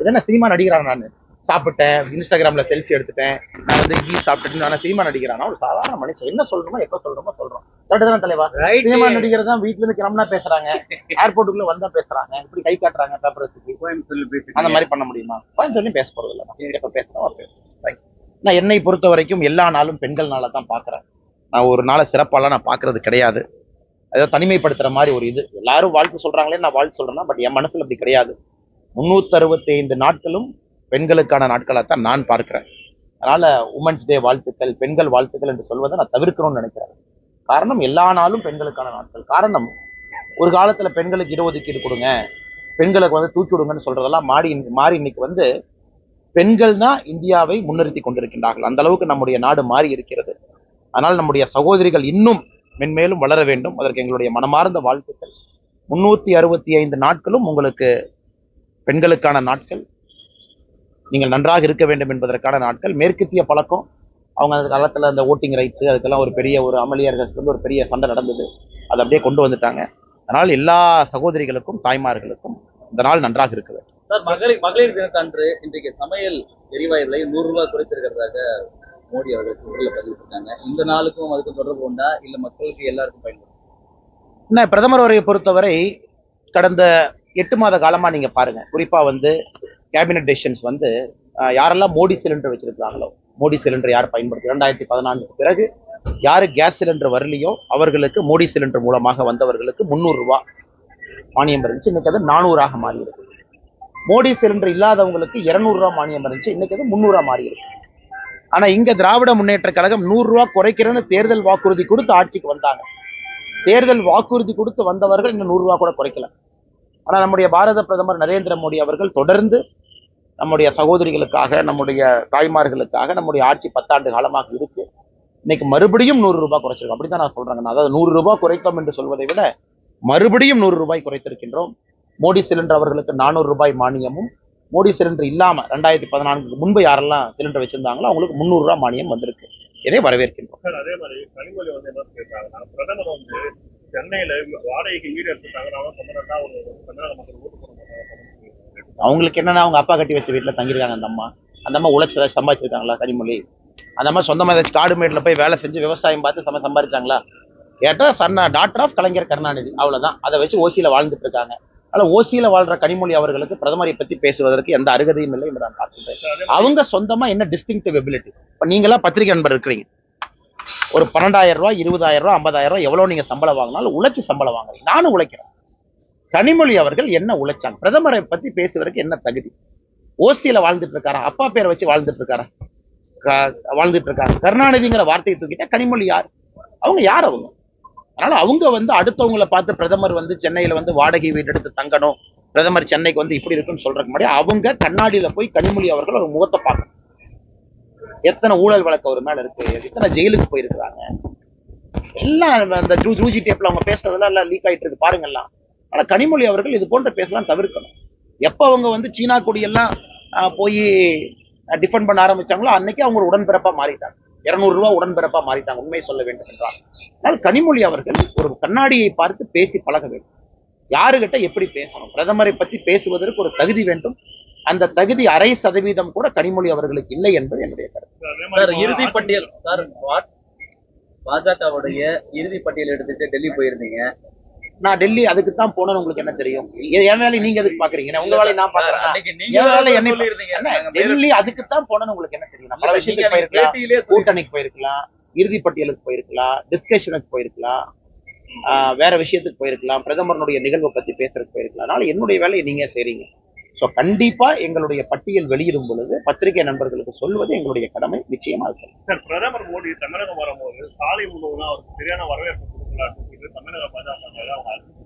இதென்ன சினிமா நடிக்கிறான் நான்? சாப்பிட்டேன் இன்ஸ்டாகிராம்ல செல்ஃபி எடுத்துட்டேன். நான் வந்து கீ சாப்பிட்டுட்டு நான் சினிமா நடிக்கிறானா ஒரு சாதாரண மனுஷன். என்ன சொல்றோமோ எப்ப சொல்றோமோ சொல்றோம். கரெக்ட் தானே தலைவா. சினிமா நடிகர் தான் வீட்டுல இருந்து கிளம்புனா பேசுறாங்க. ஏர்போர்ட்டுக்குள்ள வந்தா பேசுறாங்க. இப்படி கை காட்டுறாங்க பேப்பரத்துக்கு அந்த மாதிரி பண்ண முடியுமா? கோயம்புத்தூர்லயும் பேச போறது இல்லை. எப்ப பேசுறோம். Right. நான் என்னை பொறுத்த வரைக்கும் எல்லா நாளும் பெண்கள் நாளை தான் பாக்குறேன். நான் ஒரு நாளை சிறப்பாலாம் நான் பாக்குறது கிடையாது. ஏதோ தனிமைப்படுத்துற மாதிரி ஒரு இது. எல்லாரும் வாழ்த்து சொல்றாங்களே நான் வாழ்த்து சொல்றேன்னா பட் என் மனசுல அப்படி கிடையாது. முந்நூற்றி அறுபத்தி ஐந்து நாட்களும் பெண்களுக்கான நாட்களாக தான் நான் பார்க்கிறேன். அதனால் உமன்ஸ் டே வாழ்த்துக்கள் பெண்கள் வாழ்த்துக்கள் என்று சொல்வதை நான் தவிர்க்கணும்னு நினைக்கிறேன். காரணம் எல்லா நாளும் பெண்களுக்கான நாட்கள். காரணம் ஒரு காலத்தில் பெண்களுக்கு இடஒதுக்கீடு கொடுங்க பெண்களுக்கு வந்து தூக்கி விடுங்கன்னு சொல்கிறதெல்லாம் மாறி மாறி இன்னைக்கு வந்து பெண்கள் தான் இந்தியாவை முன்னிறுத்தி கொண்டிருக்கின்றார்கள். அந்த அளவுக்கு நம்முடைய நாடு மாறி இருக்கிறது. ஆனால் நம்முடைய சகோதரிகள் இன்னும் மென்மேலும் வளர வேண்டும். அதற்கு எங்களுடைய மனமார்ந்த வாழ்த்துக்கள். முன்னூற்றி அறுபத்தி ஐந்து நாட்களும் உங்களுக்கு பெண்களுக்கான நாட்கள் நீங்கள் நன்றாக இருக்க வேண்டும் என்பதற்கான நாட்கள் மேற்கத்திய பழக்கம் அவங்க அந்த காலத்தில் அந்த ஓட்டிங் ரைட்ஸ் அதுக்கெல்லாம் ஒரு பெரிய ஒரு அமளியர்கள் வந்து ஒரு பெரிய சண்டை நடந்தது. அதை அப்படியே கொண்டு வந்துட்டாங்க. அதனால் எல்லா சகோதரிகளுக்கும் தாய்மார்களுக்கும் இந்த நாள் நன்றாக இருக்க வேண்டும். சார் மகளிர் மகளிர் தினத்தன்று இன்றைக்கு சமையல் எரிவாயு விலை நூறு ரூபாய் குறைத்திருக்கிறதாக மோடி அவர்கள் ட்விட்டர்ல பதிவிட்டிருக்காங்க. இந்த நாளுக்கும் அதுக்கும் தொடர்பு உண்டா? இல்ல மக்களுக்கு எல்லாருக்கும் பயன்படும் என்ன பிரதமர் அவரை பொறுத்தவரை கடந்த எட்டு மாத காலமா நீங்க பாருங்க. குறிப்பா வந்து கேபினட் டெசிஷன்ஸ் வந்து யாரெல்லாம் மோடி சிலிண்டர் வச்சிருக்காங்களோ மோடி சிலிண்டர் யார் பயன்படுத்தி ரெண்டாயிரத்தி பதினான்குக்கு பிறகு யாரு கேஸ் சிலிண்டர் வரலையோ அவர்களுக்கு மோடி சிலிண்டர் மூலமாக வந்தவர்களுக்கு முந்நூறு மானியம் இருந்துச்சு. இன்னைக்கு அது நானூறாக மாறி இருக்கு மோடி சிலிண்டர் இல்லாதவங்களுக்கு இருநூறு மானியம் இருந்துச்சு. இன்னைக்கு அது முந்நூறா மாறி இருக்கு ஆனா இங்க திராவிட முன்னேற்ற கழகம் நூறு ரூபாய் குறைக்கிறேன்னு தேர்தல் வாக்குறுதி கொடுத்து ஆட்சிக்கு வந்தாங்க. தேர்தல் வாக்குறுதி கொடுத்து வந்தவர்கள் இன்னும் நூறு கூட குறைக்கல. ஆனால் நம்முடைய பாரத பிரதமர் நரேந்திர மோடி அவர்கள் தொடர்ந்து நம்முடைய சகோதரிகளுக்காக நம்முடைய தாய்மார்களுக்காக நம்முடைய ஆட்சி பத்தாண்டு காலமாக இருக்கு. இன்னைக்கு மறுபடியும் நூறு ரூபாய் குறைச்சிருக்கோம். அப்படிதான் நான் சொல்றேங்க. நான் அதாவது நூறு ரூபாய் குறைத்தோம் என்று சொல்வதை விட மறுபடியும் நூறு ரூபாய் குறைத்திருக்கின்றோம். மோடி சிலிண்டர் அவர்களுக்கு நானூறு ரூபாய் மானியமும் மோடி சிலிண்டர் இல்லாமல் ரெண்டாயிரத்தி பதினான்குக்கு முன்பு யாரெல்லாம் சிலிண்டர் வச்சிருந்தாங்களோ அவங்களுக்கு முந்நூறுரூவா மானியம் வந்திருக்கு. இதை வரவேற்கின்றோம். அதே மாதிரி கனிமொழி வந்து என்ன சொல்லியிருக்காங்கன்னா பிரதமர் வந்து சென்னையில வாடகைக்கு வீடு எடுத்துட்டாங்க. நான் சொன்னா ஒரு தமிழக மக்கள் ஓட்டு போட அவங்களுக்கு என்னன்னா அவங்க அப்பா கட்டி வச்ச வீட்டில் தங்கியிருக்காங்க அந்த அம்மா. அந்த அம்மா உழைச்சி ஏதாச்சும் சம்பாதிச்சிருக்காங்களா கனிமொழி? அந்த அம்மா சொந்தமாக ஏதாச்சும் காடு மேட்டில் போய் வேலை செஞ்சு விவசாயம் பார்த்து சம சம்பாதிச்சாங்களா கேட்டால் சன்னா டாக்டர் ஆஃப் கலைஞர் கருணாநிதி. அவ்வளவுதான். அதை வச்சு ஓசியில் வாழ்ந்துட்டு இருக்காங்க. அதனால் ஓசியில் வாழ்ற கனிமொழி அவர்களுக்கு பிரதமரை பற்றி பேசுவதற்கு எந்த அருகதையும் இல்லை என்று நான் பார்க்கின்றேன். அவங்க சொந்தமா என்ன டிஸ்டிங்டிவ் எபிலிட்டி இப்போ நீங்களா பத்திரிகை நண்பர் இருக்கிறீங்க. ஒரு பன்னெண்டாயிரம் ரூபாய் இருபதாயிரம் ரூபாய் ஐம்பதாயிரம் ரூபாய் எவ்வளோ நீங்க சம்பளம் வாங்கினாலும் உழைச்சி சம்பளம் வாங்குறீங்க. நானும் உழைக்கிறேன். கனிமொழி அவர்கள் என்ன உழைச்சாங்க? பிரதமரை பத்தி பேசுவதற்கு என்ன தகுதி? ஓசியில வாழ்ந்துட்டு இருக்காரா? அப்பா பேரை வச்சு வாழ்ந்துட்டு இருக்காரா? வாழ்ந்துட்டு இருக்காங்க கருணாநிதிங்கிற வார்த்தையை தூக்கிட்டா கனிமொழி யார்? அவங்க யார் அவங்க? அதனால அவங்க வந்து அடுத்தவங்கள பார்த்து பிரதமர் வந்து சென்னையில வந்து வாடகை வீடு எடுத்து தங்கணும். பிரதமர் சென்னைக்கு வந்து இப்படி இருக்குன்னு சொல்றதுக்கு முன்னாடி அவங்க கண்ணாடியில போய் கனிமொழி அவர்கள் ஒரு முகத்தை பார்க்கணும். எத்தனை ஊழல் வழக்கு அவர் மேல இருக்கு? எத்தனை ஜெயிலுக்கு போயிருக்கிறாங்க? எல்லாம் அந்த ஜூ ஜூஜி டேப்ல அவங்க பேசுறதெல்லாம் எல்லாம் லீக் ஆயிட்டு இருக்கு. பாருங்கலாம் ஆனா கனிமொழி அவர்கள் இது போன்ற பேசலாம் தவிர்க்கணும். எப்ப அவங்க வந்து சீனா கொடியெல்லாம் ஆஹ், போய் டிஃபெண்ட் பண்ண ஆரம்பிச்சாங்களோ அன்னைக்கு அவங்க உடன்பிறப்பா மாறிட்டாங்க. இருநூறு ரூபா உடன்பிறப்பா மாறிட்டாங்க உண்மையை சொல்ல வேண்டும் என்றால். அதனால் கனிமொழி அவர்கள் ஒரு கண்ணாடியை பார்த்து பேசி பழக வேண்டும். யாருகிட்ட எப்படி பேசணும்? பிரதமரை பற்றி பேசுவதற்கு ஒரு தகுதி வேண்டும். அந்த தகுதி அரை சதவீதம் கூட கனிமொழி அவர்களுக்கு இல்லை என்பது என்னுடைய கருத்து. சார் இறுதி பட்டியல் சார் பாஜகவுடைய இறுதி பட்டியல் எடுத்துட்டு டெல்லி போயிருந்தீங்க. நான் டெல்லி அதுக்கு தான் போனேன்னு உங்களுக்கு என்ன தெரியும்? என் வேலையை நீங்க எதுக்கு பாக்குறீங்க? உங்க வேலையை நான் பாக்குறேன். என் வேலை என்னை டெல்லி அதுக்கு தான் போனேன்னு உங்களுக்கு என்ன தெரியும்? நம்ம விஷயத்துக்கு போயிருக்கலாம். கூட்டணிக்கு போயிருக்கலாம். இறுதி பட்டியலுக்கு போயிருக்கலாம். டிஸ்கஷனுக்கு போயிருக்கலாம். ஆஹ் வேற விஷயத்துக்கு போயிருக்கலாம். பிரதமருடைய நிகழ்வை பத்தி பேசுறதுக்கு போயிருக்கலாம். அதனால என்னுடைய வேலையை நீங்க செய்றீங்க. ஸோ கண்டிப்பா எங்களுடைய பட்டியல் வெளியிடும் பொழுது பத்திரிகை நண்பர்களுக்கு சொல்வது எங்களுடைய கடமை நிச்சயமா இருக்கும் சார் பிரதமர் மோடி தமிழகம் வரும்போது சாலை உணவுலாம் அவருக்கு சரியான வரவேற்பு கொடுக்கலான்னு சொல்லி தமிழக பாஜக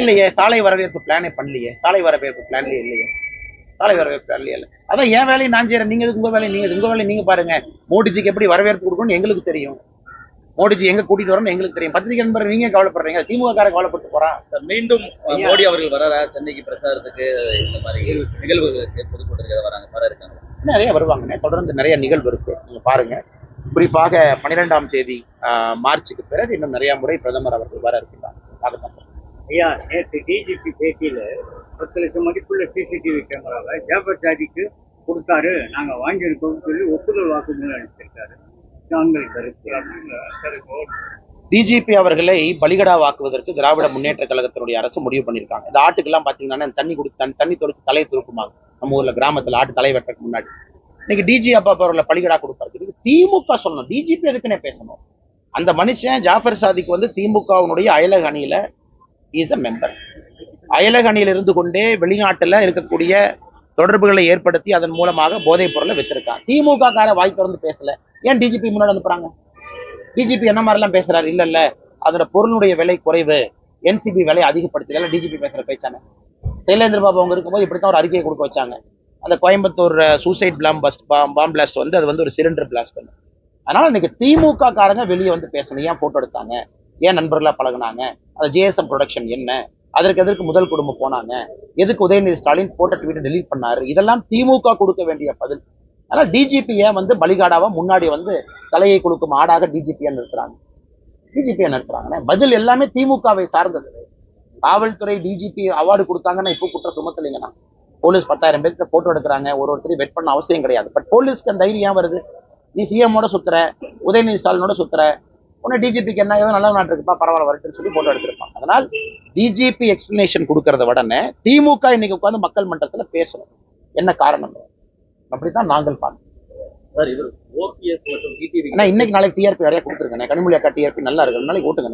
இல்லையே சாலை வரவேற்பு பிளானே பண்ணலையே. சாலை வரவேற்பு பிளான்லயே இல்லையே. சாலை வரவேற்பு பிளான்லயே இல்லை. அதான் என் வேலையை நான் செய்யறேன் நீங்க உங்க வேலையை நீங்க உங்க வேலையை நீங்க பாருங்க. மோடிஜிக்கு எப்படி வரவேற்பு கொடுக்கணும்னு எங்களுக்கு தெரியும். மோடிஜி எங்க கூட்டிட்டு வரணும்னு எங்களுக்கு தெரியும். பத்திரிகை நண்பர் நீங்க கவலைப்படுறீங்க? திமுக காரன் கவலைப்பட்டு போறான் மீண்டும். மோடி அவர்கள் வராரா? சென்னைக்கு பிரச்சாரத்துக்கு இந்த மாதிரி நிகழ்வுகளுக்கு பொதுக்கூட்டத்துக்கு வராங்க. வர இருக்காங்க நிறைய வருவாங்கண்ணே தொடர்ந்து நிறைய நிகழ்வு இருக்கு. நீங்க பாருங்க. குறிப்பாக பன்னிரெண்டாம் தேதி ஆஹ், மார்ச்சுக்கு பிறகு இன்னும் நிறைய முறை பிரதமர் அவர்கள் வர இருக்கின்றார். ஐயா நேற்று டிஜிபி பேட்டியில பத்து லட்சம் மதிப்புள்ள சிசிடிவி கேமராவை ஜாபர் ஜாதிக்கு கொடுத்தாரு. நாங்க வாங்கியிருக்கோம்னு சொல்லி ஒப்புதல் வாக்குமூலம் அளிச்சிருக்காரு டிஜிபி அவர்களை பலிகடாவாக்குவதற்கு திராவிட முன்னேற்ற கழகத்தினுடைய அரசு முடிவு பண்ணியிருக்காங்க. இந்த ஆட்டுக்கெல்லாம் பார்த்தீங்கன்னா தண்ணி கொடுத்து தண்ணி- தண்ணி தொளிச்சு தலை துருக்குமாங்க நம்ம ஊரில் கிராமத்தில் ஆட்டு தலை வெட்டுறதுக்கு முன்னாடி. இன்னைக்கு டிஜி அப்பா அவர்களை பலிகடா கொடுப்பாரு. இதுக்கு திமுக சொல்லணும். டிஜிபி எதுக்குன்னே பேசணும். அந்த மனுஷன் ஜாஃபர் சாதிக்கு வந்து திமுகவினுடைய அயலக அணியில இஸ் அ மெம்பர் அயலக அணியில் இருந்து கொண்டே வெளிநாட்டுல இருக்கக்கூடிய தொடர்புகளை ஏற்படுத்தி அதன் மூலமாக போதைப் பொருளை வச்சிருக்கான் திமுக கார வாய் திறந்து பேசல. ஏன் டிஜிபி முன்னாடி அனுப்புறாங்க டிஜிபி என்ன மாதிரிலாம் பேசுறாரு? இல்ல இல்ல. அதோட பொருளுடைய விலை குறைவு. என்சிபி விலை அதிகப்படுத்தல டிஜிபி பேசுற பேச்சானே சைலேந்திர பாபு அவங்க இருக்கும்போது இப்படித்தான் ஒரு அறிக்கையை கொடுக்க வச்சாங்க. அந்த கோயம்புத்தூர் சூசைட் பிளாம் பஸ்ட் பாம் பிளாஸ்ட் வந்து அது வந்து ஒரு சிலிண்டர் பிளாஸ்ட் அதனால இன்னைக்கு திமுக காரங்க வெளியே வந்து பேசணும். ஏன் போட்டோ எடுத்தாங்க? ஏன் நண்பர்களா பழகுனாங்க? அந்த ஜேஎஸ்எம் ப்ரொடக்ஷன் என்ன? அதற்கு எதற்கு முதல் குடும்பம் போனாங்க? எதுக்கு உதயநிதி ஸ்டாலின் போட்ட ட்வீட்டை டெலீட் பண்ணாரு? இதெல்லாம் திமுக கொடுக்க வேண்டிய பதில். அதனால டிஜிபி ஏன் வந்து பலிகாடாவா முன்னாடி வந்து தலையை கொடுக்கும் ஆடாக டிஜிபியை நிறுத்துறாங்க? டிஜிபியை நிறுத்துறாங்க. பதில் எல்லாமே திமுகவை சார்ந்தது. காவல்துறை டிஜிபி அவார்டு கொடுத்தாங்கன்னா இப்போ குற்றம் சுமத்தலைங்கண்ணா. போலீஸ் பத்தாயிரம் பேர்த்த போட்டோ எடுக்கிறாங்க. ஒரு ஒருத்தரையும் வெட் பண்ண அவசியம் கிடையாது. பட் போலீஸ்க்கு அந்த தைரியம் வருது? நீ சிஎம்மோட சுத்துற உதயநிதி ஸ்டாலினோட சுத்துற உன்னை டிஜிபிக்கு என்ன ஏதோ நல்ல நாட்டு இருக்குப்பா பரவாயில்ல வரட்டுன்னு சொல்லி போட்டோ எடுத்திருப்பாங்க. அதனால் டிஜிபி எக்ஸ்பிளனேஷன் கொடுக்கறத உடனே திமுக இன்னைக்கு உட்காந்து மக்கள் மன்றத்துல பேசணும். என்ன காரணம்? அப்படித்தான் நாங்கள் பார்க்கணும் சார் இவர் ஓபிஎஸ் மற்றும் டிடிவி ஆனா இன்னைக்கு நாளைக்கு டிஆர்பி நிறைய கொடுத்துருக்கேன் கனிமொழி அக்கா டிஆர்பி நல்லா இருக்கு நாளைக்கு ஓட்டுங்க